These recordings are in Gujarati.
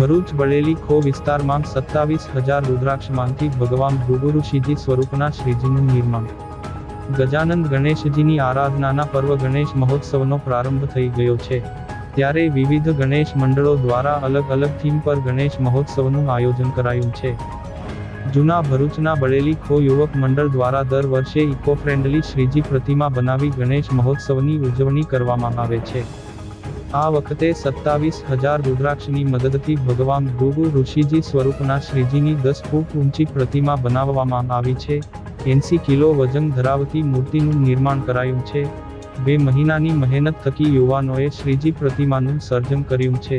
ભરૂચ બળેલી ખો વિસ્તારમાં સત્તાવીસ હજાર રુદ્રાક્ષમાંથી ભગવાન ભૃગુઋષિજી સ્વરૂપના શ્રીજીનું નિર્માણ. ગજાનંદ ગણેશજીની આરાધનાના પર્વ ગણેશ મહોત્સવનો પ્રારંભ થઈ ગયો છે. ત્યારે વિવિધ ગણેશ મંડળો દ્વારા અલગ અલગ થીમ પર ગણેશ મહોત્સવનું આયોજન કરાયું છે. જૂના ભરૂચના બળેલી ખો યુવક મંડળ દ્વારા દર વર્ષે ઇકો ફ્રેન્ડલી શ્રીજી પ્રતિમા બનાવી ગણેશ મહોત્સવની ઉજવણી કરવામાં આવે છે. આ વખતે સત્તાવીસ હજાર રુદ્રાક્ષની મદદથી ભગવાન ભૃગુ ઋષિજી સ્વરૂપના શ્રીજીની દસ ફૂટ ઊંચી પ્રતિમા બનાવવામાં આવી છે. એંસી કિલો વજન ધરાવતી મૂર્તિનું નિર્માણ કરાયું છે. બે મહિનાની મહેનત થકી યુવાનોએ શ્રીજી પ્રતિમાનું સર્જન કર્યું છે.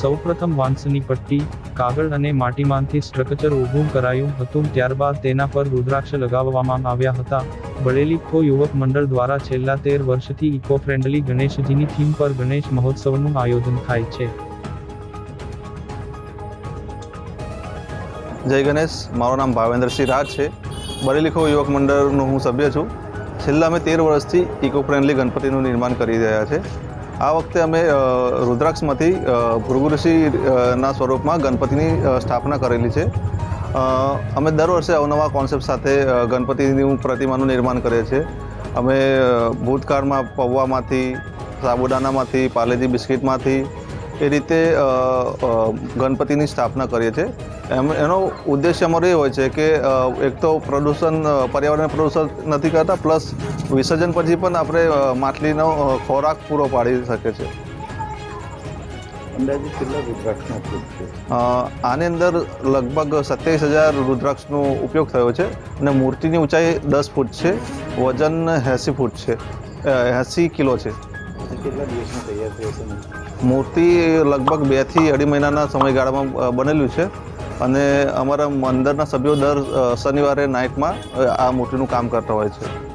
સૌપ્રથમ વાંસની પટ્ટી કાગળ અને માટીમાંથી સ્ટ્રક્ચર ઊભું કરાયું હતું, ત્યારબાદ તેના પર રુદ્રાક્ષ લગાવવામાં આવ્યા હતા. બળેલી ખો યુવક મંડળ દ્વારા છેલ્લા તેર વર્ષથી ઇકો ફ્રેન્ડલી ગણેશજીની થીમ પર ગણેશ મહોત્સવનું આયોજન થાય છે. જય ગણેશ, મારું નામ ભાવેન્દ્રસિંહ રાજ છે. બરેલીખો યુવક મંડળનો હું સભ્ય છું. છેલ્લા અમે તેર વર્ષથી ઇકો ફ્રેન્ડલી ગણપતિનું નિર્માણ કરી રહ્યા છે. આ વખતે અમે રુદ્રાક્ષમાંથી અ, ભૃગુ ઋષિ સ્વરૂપમાં ગણપતિની સ્થાપના કરેલી છે. અમે દર વર્ષે અવનવા કોન્સેપ્ટ સાથે ગણપતિનું પ્રતિમાનું નિર્માણ કરીએ છીએ. અમે ભૂતકાળમાં પૌવામાંથી સાબુદાનામાંથી પાલેજી બિસ્કિટમાંથી એ રીતે ગણપતિની સ્થાપના કરીએ છીએ. એમ એનો ઉદ્દેશ્ય અમારો એ હોય છે કે એક તો પ્રદૂષણ પર્યાવરણ પ્રદૂષણ નથી કરતા પ્લસ વિસર્જન પછી પણ આપણે માટલીનો માછલીનો ખોરાક પૂરો પાડી શકે છે? છે આની અંદર લગભગ સત્યાવીસ હજાર રુદ્રાક્ષનો ઉપયોગ થયો છે અને મૂર્તિની ઊંચાઈ દસ ફૂટ છે વજન એંસી ફૂટ છે એંસી કિલો છે. કેટલા દિવસમાં તૈયાર થયો હશે મૂર્તિ? લગભગ બેથી અઢી મહિનાના સમયગાળામાં બનેલું છે અને અમારા મંદિરના સભ્યો દર શનિવારે નાઇટમાં આ મૂર્તિનું કામ કરતા હોય છે